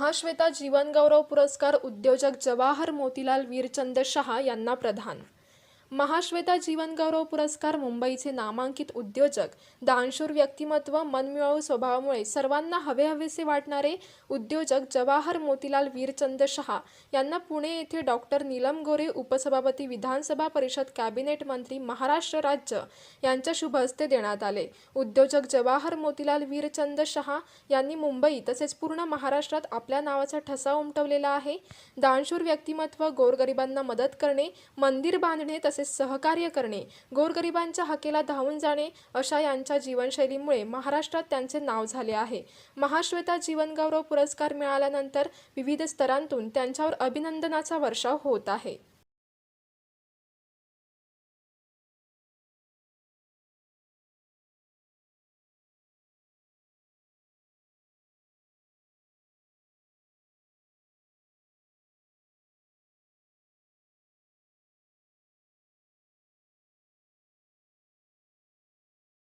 महाश्वेता जीवनगौरव पुरस्कार उद्योजक जवाहर मोतीलाल वीरचंद शहा यांना प्रदान. महाश्वेता जीवनगौरव पुरस्कार मुंबईचे नामांकित उद्योजक दानशूर व्यक्तिमत्व मनमिळावू स्वभावामुळे सर्वांना हवेहवेसे वाटणारे उद्योजक जवाहर मोतीलाल वीरचंद शहा यांना पुणे येथे डॉक्टर नीलम गोरे उपसभापती विधानसभा परिषद कॅबिनेट मंत्री महाराष्ट्र राज्य यांच्या शुभ हस्ते देण्यात आले. उद्योजक जवाहर मोतीलाल वीरचंद शहा यांनी मुंबई तसेच पूर्ण महाराष्ट्रात आपल्या नावाचा ठसा उमटवलेला आहे. दानशूर व्यक्तिमत्व गोरगरिबांना मदत करणे मंदिर बांधणे तसेच सहकार्य करणे गोरगरिबांच्या हकेला धावून जाणे अशा यांच्या जीवनशैलीमुळे महाराष्ट्रात त्यांचे नाव झाले आहे. महाश्वेता जीवनगौरव पुरस्कार मिळाल्यानंतर विविध स्तरांतून त्यांच्यावर अभिनंदनाचा वर्षाव होत आहे.